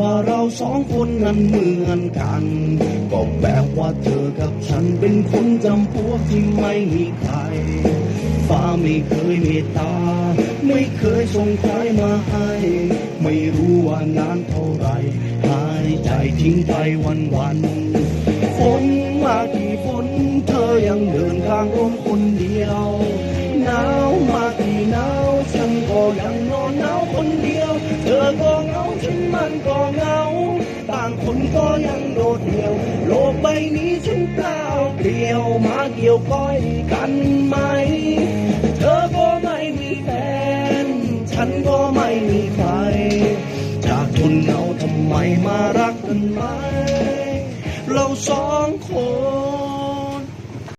ว่าเราสองคนนั้นเหมือนกัน ก็แบบว่าเธอกับฉันเป็นคนจำพวกที่ไม่มีใคร ฟ้าไม่เคยเมตตา ไม่เคยส่งใครมาให้ ไม่รู้ว่านานเท่าไร หายใจทิ้งไปวันวัน ฝนเธอยังเดินทางร่มคนเดียวหนาวมากี่หนาวฉันก็ยังนอนหนาวคนเดียว เธอก็เหงาฉันมันก็เหงาต่างคนก็ยังโดดเดี่ยว โลกใบนี้ฉันเปล่าเปลี่ยวมาเกี่ยวก้อยกันไหม เธอก็ไม่มีแฟน ฉันก็ไม่มีใคร จากทนเหงาทำไมมารักกันไหม เราสองคน